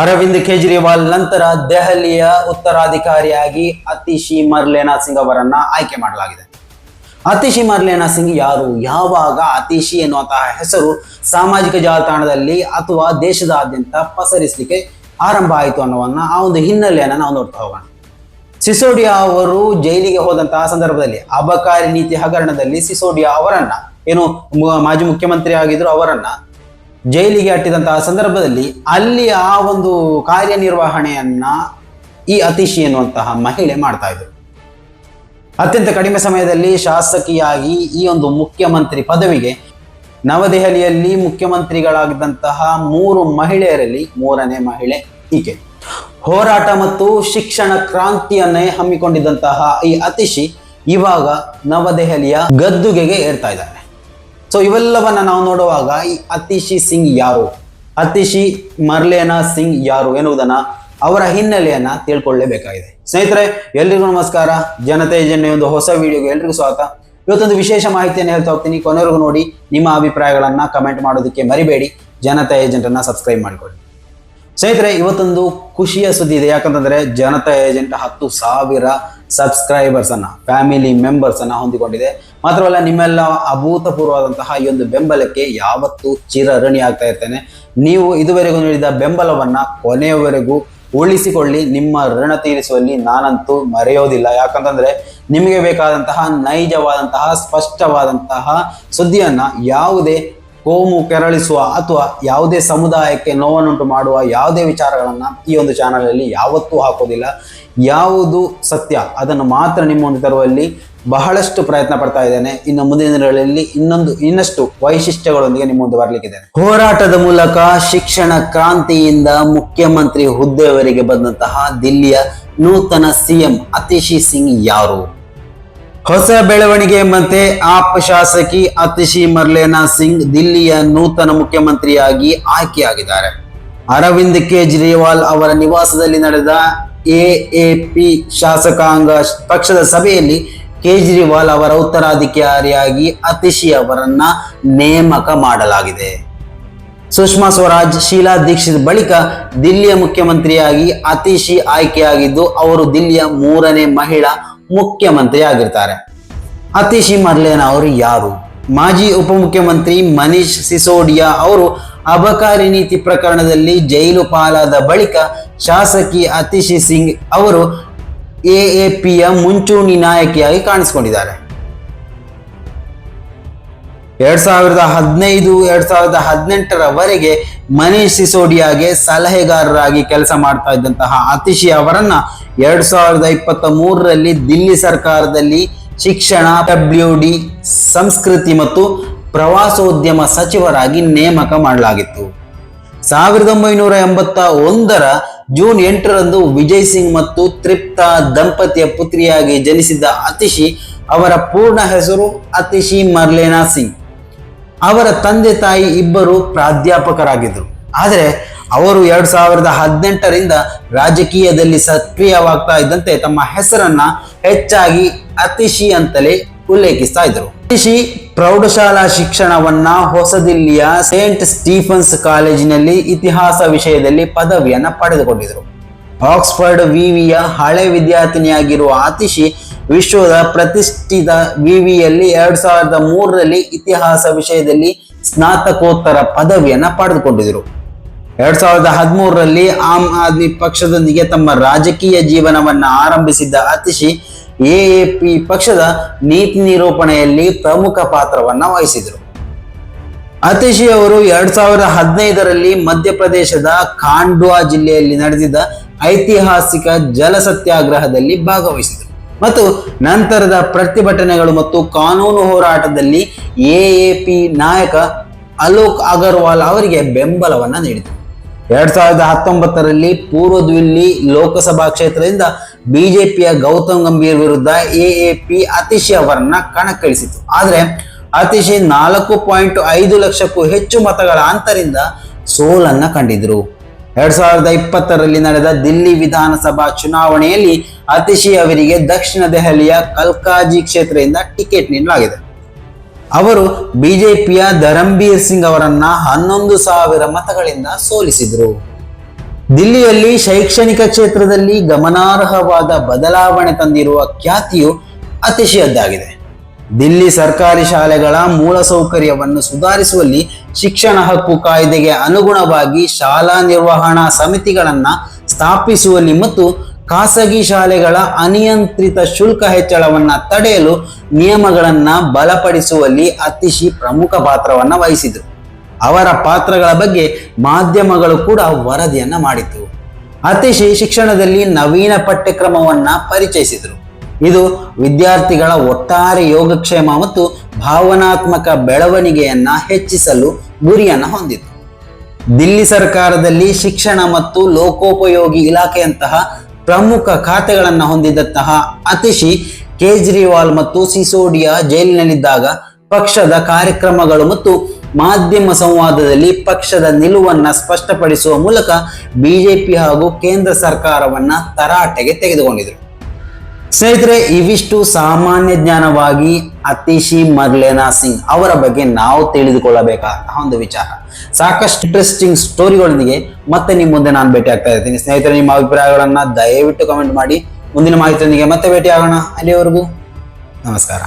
ಅರವಿಂದ್ ಕೇಜ್ರಿವಾಲ್ ನಂತರ ದೆಹಲಿಯ ಉತ್ತರಾಧಿಕಾರಿಯಾಗಿ ಅತಿಶಿ ಮರ್ಲೇನಾ ಸಿಂಗ್ ಅವರನ್ನ ಆಯ್ಕೆ ಮಾಡಲಾಗಿದೆ. ಅತಿಶಿ ಮರ್ಲೇನಾ ಸಿಂಗ್ ಯಾರು? ಯಾವಾಗ ಅತಿಶಿ ಎನ್ನುವಂತಹ ಹೆಸರು ಸಾಮಾಜಿಕ ಜಾಲತಾಣದಲ್ಲಿ ಅಥವಾ ದೇಶದಾದ್ಯಂತ ಪಸರಿಸಲಿಕ್ಕೆ ಆರಂಭ ಆಯಿತು ಅನ್ನೋವನ್ನ ಆ ಒಂದು ಹಿನ್ನೆಲೆಯನ್ನು ನಾವು ನೋಡ್ತಾ ಹೋಗೋಣ. ಸಿಸೋಡಿಯಾ ಅವರು ಜೈಲಿಗೆ ಹೋದಂತಹ ಸಂದರ್ಭದಲ್ಲಿ ಅಬಕಾರಿ ನೀತಿ ಹಗರಣದಲ್ಲಿ ಸಿಸೋಡಿಯಾ ಅವರನ್ನ, ಏನು ಮಾಜಿ ಮುಖ್ಯಮಂತ್ರಿ ಆಗಿದ್ರು ಅವರನ್ನ ಜೈಲಿಗೆ ಅಟ್ಟಿದಂತಹ ಸಂದರ್ಭದಲ್ಲಿ ಅಲ್ಲಿ ಆ ಒಂದು ಕಾರ್ಯನಿರ್ವಹಣೆಯನ್ನ ಈ ಅತಿಶಿ ಎನ್ನುವಂತಹ ಮಹಿಳೆ ಮಾಡ್ತಾ ಇದ್ರು ಅತ್ಯಂತ ಕಡಿಮೆ ಸಮಯದಲ್ಲಿ ಶಾಸಕಿಯಾಗಿ ಈ ಒಂದು ಮುಖ್ಯಮಂತ್ರಿ ಪದವಿಗೆ ನವದೆಹಲಿಯಲ್ಲಿ ಮುಖ್ಯಮಂತ್ರಿಗಳಾಗಿದ್ದಂತಹ ಮೂರು ಮಹಿಳೆಯರಲ್ಲಿ ಮೂರನೇ ಮಹಿಳೆ ಈಕೆ. ಹೋರಾಟ ಮತ್ತು ಶಿಕ್ಷಣ ಕ್ರಾಂತಿಯನ್ನೇ ಹಮ್ಮಿಕೊಂಡಿದ್ದಂತಹ ಈ ಅತಿಶಿ ಇವಾಗ ನವದೆಹಲಿಯ ಗದ್ದುಗೆಗೆ ಏರ್ತಾ ಇದ್ದಾರೆ ಸೊ ಇವೆಲ್ಲವನ್ನ ನಾವು ನೋಡುವಾಗ ಈ ಅತಿಶಿ ಸಿಂಗ್ ಯಾರು? ಅತಿಶಿ ಮರ್ಲೇನಾ ಸಿಂಗ್ ಯಾರು ಎನ್ನುವುದನ್ನ ಅವರ ಹಿನ್ನೆಲೆಯನ್ನ ತಿಳ್ಕೊಳ್ಳೇಬೇಕಾಗಿದೆ. ಸ್ನೇಹಿತರೆ, ಎಲ್ರಿಗೂ ನಮಸ್ಕಾರ. ಜನತೆ ಏಜೆಂಟ್ ಒಂದು ಹೊಸ ವಿಡಿಯೋಗೆ ಎಲ್ರಿಗೂ ಸ್ವಾಗತ. ಇವತ್ತೊಂದು ವಿಶೇಷ ಮಾಹಿತಿಯನ್ನು ಹೇಳ್ತಾ ಹೋಗ್ತೀನಿ. ಕೊನೆವರೆಗೂ ನೋಡಿ ನಿಮ್ಮ ಅಭಿಪ್ರಾಯಗಳನ್ನ ಕಮೆಂಟ್ ಮಾಡೋದಕ್ಕೆ ಮರಿಬೇಡಿ. ಜನತಾ ಏಜೆಂಟ್ ಅನ್ನ ಸಬ್ಸ್ಕ್ರೈಬ್ ಮಾಡಿಕೊಳ್ಳಿ. ಸ್ನೇಹಿತರೆ, ಇವತ್ತೊಂದು ಖುಷಿಯ ಸುದ್ದಿ ಇದೆ. ಯಾಕಂತಂದ್ರೆ ಜನತಾ ಏಜೆಂಟ್ ಹತ್ತು ಸಾವಿರ ಸಬ್ಸ್ಕ್ರೈಬರ್ಸ್ ಅನ್ನ ಫ್ಯಾಮಿಲಿ ಮೆಂಬರ್ಸ್ ಅನ್ನ ಹೊಂದಿಕೊಂಡಿದೆ. ಮಾತ್ರವಲ್ಲ, ನಿಮ್ಮೆಲ್ಲ ಅಭೂತಪೂರ್ವವಾದಂತಹ ಈ ಒಂದು ಬೆಂಬಲಕ್ಕೆ ಯಾವತ್ತೂ ಚಿರಋಣಿ ಆಗ್ತಾ ಇರ್ತೇನೆ. ನೀವು ಇದುವರೆಗೂ ನೀಡಿದ ಬೆಂಬಲವನ್ನ ಕೊನೆಯವರೆಗೂ ಉಳಿಸಿಕೊಳ್ಳಿ. ನಿಮ್ಮ ಋಣ ತೀರಿಸುವಲ್ಲಿ ನಾನಂತೂ ಮರೆಯೋದಿಲ್ಲ. ಯಾಕಂತಂದ್ರೆ, ನಿಮಗೆ ಬೇಕಾದಂತಹ ನೈಜವಾದಂತಹ, ಸ್ಪಷ್ಟವಾದಂತಹ ಸುದ್ದಿಯನ್ನ ಯಾವುದೇ ಕೋಮು ಕೆರಳಿಸುವ ಅಥವಾ ಯಾವುದೇ ಸಮುದಾಯಕ್ಕೆ ನೋವನ್ನುಂಟು ಮಾಡುವ ಯಾವುದೇ ವಿಚಾರಗಳನ್ನು ಈ ಒಂದು ಚಾನಲಲ್ಲಿ ಯಾವತ್ತೂ ಹಾಕೋದಿಲ್ಲ. ಯಾವುದು ಸತ್ಯ ಅದನ್ನು ಮಾತ್ರ ನಿಮ್ಮ ಮುಂದೆ ತರುವಲ್ಲಿ ಬಹಳಷ್ಟು ಪ್ರಯತ್ನ ಪಡ್ತಾ ಇದ್ದೇನೆ. ಇನ್ನು ಮುಂದಿನ ದಿನಗಳಲ್ಲಿ ಇನ್ನೊಂದು ಇನ್ನಷ್ಟು ವೈಶಿಷ್ಟ್ಯಗಳೊಂದಿಗೆ ನಿಮ್ಮ ಮುಂದೆ ಬರಲಿಕ್ಕಿದ್ದೇನೆ. ಹೋರಾಟದ ಮೂಲಕ ಶಿಕ್ಷಣ ಕ್ರಾಂತಿಯಿಂದ ಮುಖ್ಯಮಂತ್ರಿ ಹುದ್ದೆಯವರಿಗೆ ಬಂದಂತಹ ದಿಲ್ಲಿಯ ನೂತನ ಸಿಎಂ ಅತಿಶಿ ಸಿಂಗ್ ಯಾರು? ಹೊಸ ಬೆಳವಣಿಗೆ ಮತ್ತೆ ಆಪ್ ಶಾಸಕಿ ಅತಿಶಿ ಮರ್ಲೇನಾ ಸಿಂಗ್ ದಿಲ್ಲಿಯ ನೂತನ ಮುಖ್ಯಮಂತ್ರಿಯಾಗಿ ಆಯ್ಕೆಯಾಗಿದ್ದಾರೆ. ಅರವಿಂದ್ ಕೇಜ್ರಿವಾಲ್ ಅವರ ನಿವಾಸದಲ್ಲಿ ನಡೆದ ಎಎಪಿ ಶಾಸಕಾಂಗ ಪಕ್ಷದ ಸಭೆಯಲ್ಲಿ ಕೇಜ್ರಿವಾಲ್ ಅವರ ಉತ್ತರಾಧಿಕಾರಿಯಾಗಿ ಅತಿಶಿ ಅವರನ್ನ ನೇಮಕ ಮಾಡಲಾಗಿದೆ. ಸುಷ್ಮಾ ಸ್ವರಾಜ್, ಶೀಲಾ ದೀಕ್ಷಿತ್ ಬಳಿಕ ದಿಲ್ಲಿಯ ಮುಖ್ಯಮಂತ್ರಿಯಾಗಿ ಅತಿಶಿ ಆಯ್ಕೆಯಾಗಿದ್ದು, ಅವರು ದಿಲ್ಲಿಯ ಮೂರನೇ ಮಹಿಳಾ ಮುಖ್ಯಮಂತ್ರಿ ಆಗಿರ್ತಾರೆ ಅತಿಶಿ ಮರ್ಲೇನ ಅವರು ಯಾರು? ಮಾಜಿ ಉಪಮುಖ್ಯಮಂತ್ರಿ ಮನೀಶ್ ಸಿಸೋಡಿಯಾ ಅವರು ಅಬಕಾರಿ ನೀತಿ ಪ್ರಕರಣದಲ್ಲಿ ಜೈಲು ಪಾಲಾದ ಬಳಿಕ ಶಾಸಕಿ ಅತಿಶಿ ಸಿಂಗ್ ಅವರು ಎಎಪಿಯ ಮುಂಚೂಣಿ ನಾಯಕಿಯಾಗಿ ಕಾಣಿಸಿಕೊಂಡಿದ್ದಾರೆ. ಎರಡ್ ಸಾವಿರದ ಹದಿನೈದು, ಎರಡ್ ಸಾವಿರದ ಹದಿನೆಂಟರವರೆಗೆ ಮನೀಶ್ ಸಿಸೋಡಿಯಾಗೆ ಸಲಹೆಗಾರರಾಗಿ ಕೆಲಸ ಮಾಡ್ತಾ ಇದ್ದಂತಹ ಅತಿಶಿ ಅವರನ್ನ ಎರಡ್ ಸಾವಿರದ ಇಪ್ಪತ್ತ ಮೂರರಲ್ಲಿ ದಿಲ್ಲಿ ಸರ್ಕಾರದಲ್ಲಿ ಶಿಕ್ಷಣ ಡಬ್ಲ್ಯೂ ಡಿ ಸಂಸ್ಕೃತಿ ಮತ್ತು ಪ್ರವಾಸೋದ್ಯಮ ಸಚಿವರಾಗಿ ನೇಮಕ ಮಾಡಲಾಗಿತ್ತು. ಸಾವಿರದ ಒಂಬೈನೂರ ಎಂಬತ್ತ ಒಂದರ ಜೂನ್ ಎಂಟರಂದು ವಿಜಯ್ ಸಿಂಗ್ ಮತ್ತು ತೃಪ್ತ ದಂಪತಿಯ ಪುತ್ರಿಯಾಗಿ ಜನಿಸಿದ್ದ ಅತಿಶಿ ಅವರ ಪೂರ್ಣ ಹೆಸರು ಅತಿಶಿ ಮರ್ಲೇನಾ ಸಿಂಗ್. ಅವರ ತಂದೆ ತಾಯಿ ಇಬ್ಬರು ಪ್ರಾಧ್ಯಾಪಕರಾಗಿದ್ದರು. ಆದರೆ ಅವರು ಎರಡು ಸಾವಿರದ ಹದಿನೆಂಟರಿಂದ ರಾಜಕೀಯದಲ್ಲಿ ಸಕ್ರಿಯವಾಗ್ತಾ ಇದ್ದಂತೆ ತಮ್ಮ ಹೆಸರನ್ನ ಹೆಚ್ಚಾಗಿ ಅತಿಶಿ ಅಂತಲೇ ಉಲ್ಲೇಖಿಸ್ತಾ ಇದ್ರು ಅತಿಶಿ ಪ್ರೌಢಶಾಲಾ ಶಿಕ್ಷಣವನ್ನ ಹೊಸದಿಲ್ಲಿಯ ಸೇಂಟ್ ಸ್ಟೀಫನ್ಸ್ ಕಾಲೇಜಿನಲ್ಲಿ ಇತಿಹಾಸ ವಿಷಯದಲ್ಲಿ ಪದವಿಯನ್ನ ಪಡೆದುಕೊಂಡಿದ್ರು ಆಕ್ಸ್ಫರ್ಡ್ ವಿವಿಯ ಹಳೆ ವಿದ್ಯಾರ್ಥಿನಿಯಾಗಿರುವ ಅತಿಶಿ ವಿಶ್ವದ ಪ್ರತಿಷ್ಠಿತ ವಿವಿಯಲ್ಲಿ ಎರಡ್ ಸಾವಿರದ ಮೂರರಲ್ಲಿ ಇತಿಹಾಸ ವಿಷಯದಲ್ಲಿ ಸ್ನಾತಕೋತ್ತರ ಪದವಿಯನ್ನ ಪಡೆದುಕೊಂಡಿದ್ರು ಎರಡ್ ಸಾವಿರದ ಹದಿಮೂರರಲ್ಲಿ ಆಮ್ ಆದ್ಮಿ ಪಕ್ಷದೊಂದಿಗೆ ತಮ್ಮ ರಾಜಕೀಯ ಜೀವನವನ್ನ ಆರಂಭಿಸಿದ್ದ ಅತಿಶಿ ಎಎಪಿ ಪಕ್ಷದ ನೀತಿ ನಿರೂಪಣೆಯಲ್ಲಿ ಪ್ರಮುಖ ಪಾತ್ರವನ್ನ ವಹಿಸಿದರು. ಅತಿಶಿ ಅವರು ಎರಡ್ ಸಾವಿರದ ಹದಿನೈದರಲ್ಲಿ ಮಧ್ಯಪ್ರದೇಶದ ಖಾಂಡ್ವಾ ಜಿಲ್ಲೆಯಲ್ಲಿ ನಡೆದಿದ್ದ ಐತಿಹಾಸಿಕ ಜಲ ಸತ್ಯಾಗ್ರಹದಲ್ಲಿ ಭಾಗವಹಿಸಿದರು. ಮತ್ತು ನಂತರದ ಪ್ರತಿಭಟನೆಗಳು ಮತ್ತು ಕಾನೂನು ಹೋರಾಟದಲ್ಲಿ ಎಎಪಿ ನಾಯಕ ಅಲೋಕ್ ಅಗರ್ವಾಲ್ ಅವರಿಗೆ ಬೆಂಬಲವನ್ನು ನೀಡಿದರು. ಎರಡ್ ಸಾವಿರದ ಹತ್ತೊಂಬತ್ತರಲ್ಲಿ ಪೂರ್ವ ದಿಲ್ಲಿ ಲೋಕಸಭಾ ಕ್ಷೇತ್ರದಿಂದ ಬಿಜೆಪಿಯ ಗೌತಮ್ ಗಂಭೀರ್ ವಿರುದ್ಧ ಎಎಪಿ ಅತಿಶಿ ಅವರನ್ನ ಕಣಕ್ಕಿಳಿಸಿತು ಆದರೆ ಅತಿಶಿ ನಾಲ್ಕು ಪಾಯಿಂಟ್ ಐದು ಲಕ್ಷಕ್ಕೂ ಹೆಚ್ಚು ಮತಗಳ ಅಂತರಿಂದ ಸೋಲನ್ನ ಕಂಡಿದ್ರು. ಎರಡ್ ಸಾವಿರದ ಇಪ್ಪತ್ತರಲ್ಲಿ ನಡೆದ ದಿಲ್ಲಿ ವಿಧಾನಸಭಾ ಚುನಾವಣೆಯಲ್ಲಿ ಅತಿಶಿ ಅವರಿಗೆ ದಕ್ಷಿಣ ದೆಹಲಿಯ ಕಲ್ಕಾಜಿ ಕ್ಷೇತ್ರದಿಂದ ಟಿಕೆಟ್ ನೀಡಲಾಗಿದೆ. ಅವರು ಬಿಜೆಪಿಯ ಧರಂಬೀರ್ ಸಿಂಗ್ ಅವರನ್ನ ಹನ್ನೊಂದು ಸಾವಿರ ಮತಗಳಿಂದ ಸೋಲಿಸಿದರು. ದಿಲ್ಲಿಯಲ್ಲಿ ಶೈಕ್ಷಣಿಕ ಕ್ಷೇತ್ರದಲ್ಲಿ ಗಮನಾರ್ಹವಾದ ಬದಲಾವಣೆ ತಂದಿರುವ ಖ್ಯಾತಿಯು ಅತಿಶಯದ್ದಾಗಿದೆ. ದಿಲ್ಲಿ ಸರ್ಕಾರಿ ಶಾಲೆಗಳ ಮೂಲಸೌಕರ್ಯವನ್ನು ಸುಧಾರಿಸುವಲ್ಲಿ ಶಿಕ್ಷಣ ಹಕ್ಕು ಕಾಯ್ದೆಗೆ ಅನುಗುಣವಾಗಿ ಶಾಲಾ ನಿರ್ವಹಣಾ ಸಮಿತಿಗಳನ್ನು ಸ್ಥಾಪಿಸುವಲ್ಲಿ ಮತ್ತು ಖಾಸಗಿ ಶಾಲೆಗಳ ಅನಿಯಂತ್ರಿತ ಶುಲ್ಕ ಹೆಚ್ಚಳವನ್ನು ತಡೆಯಲು ನಿಯಮಗಳನ್ನು ಬಲಪಡಿಸುವಲ್ಲಿ ಅತಿಶಿ ಪ್ರಮುಖ ಪಾತ್ರವನ್ನು ವಹಿಸಿದರು. ಅವರ ಪಾತ್ರಗಳ ಬಗ್ಗೆ ಮಾಧ್ಯಮಗಳು ಕೂಡ ವರದಿಯನ್ನ ಮಾಡಿತು ಅತಿಶಿ ಶಿಕ್ಷಣದಲ್ಲಿ ನವೀನ ಪಠ್ಯಕ್ರಮವನ್ನ ಪರಿಚಯಿಸಿದರು. ಇದು ವಿದ್ಯಾರ್ಥಿಗಳ ಒಟ್ಟಾರೆ ಯೋಗಕ್ಷೇಮ ಮತ್ತು ಭಾವನಾತ್ಮಕ ಬೆಳವಣಿಗೆಯನ್ನ ಹೆಚ್ಚಿಸಲು ಗುರಿಯನ್ನ ಹೊಂದಿತು ದಿಲ್ಲಿ ಸರ್ಕಾರದಲ್ಲಿ ಶಿಕ್ಷಣ ಮತ್ತು ಲೋಕೋಪಯೋಗಿ ಇಲಾಖೆಯಂತಹ ಪ್ರಮುಖ ಖಾತೆಗಳನ್ನು ಹೊಂದಿದ್ದಂತಹ ಅತಿಶಿ ಕೇಜ್ರಿವಾಲ್ ಮತ್ತು ಸಿಸೋಡಿಯಾ ಜೈಲಿನಲ್ಲಿದ್ದಾಗ ಪಕ್ಷದ ಕಾರ್ಯಕ್ರಮಗಳು ಮತ್ತು ಮಾಧ್ಯಮ ಸಂವಾದದಲ್ಲಿ ಪಕ್ಷದ ನಿಲುವನ್ನ ಸ್ಪಷ್ಟಪಡಿಸುವ ಮೂಲಕ ಬಿಜೆಪಿ ಹಾಗೂ ಕೇಂದ್ರ ಸರ್ಕಾರವನ್ನ ತರಾಟೆಗೆ ತೆಗೆದುಕೊಂಡಿದರು. ಸ್ನೇಹಿತರೆ, ಇವಿಷ್ಟು ಸಾಮಾನ್ಯ ಜ್ಞಾನವಾಗಿ ಅತಿಶಿ ಮರ್ಲೇನಾ ಸಿಂಗ್ ಅವರ ಬಗ್ಗೆ ನಾವು ತಿಳಿದುಕೊಳ್ಳಬೇಕಾದಂತಹ ಒಂದು ವಿಚಾರ. ಸಾಕಷ್ಟು ಇಂಟ್ರೆಸ್ಟಿಂಗ್ ಸ್ಟೋರಿಗಳೊಂದಿಗೆ ಮತ್ತೆ ನಿಮ್ಮ ಮುಂದೆ ನಾನು ಭೇಟಿ ಆಗ್ತಾ ಇರ್ತೀನಿ. ಸ್ನೇಹಿತರೆ, ನಿಮ್ಮ ಅಭಿಪ್ರಾಯಗಳನ್ನ ದಯವಿಟ್ಟು ಕಮೆಂಟ್ ಮಾಡಿ. ಮುಂದಿನ ಮಾಹಿತಿಯೊಂದಿಗೆ ಮತ್ತೆ ಭೇಟಿ ಆಗೋಣ ಅಲ್ಲಿವರೆಗೂ ನಮಸ್ಕಾರ.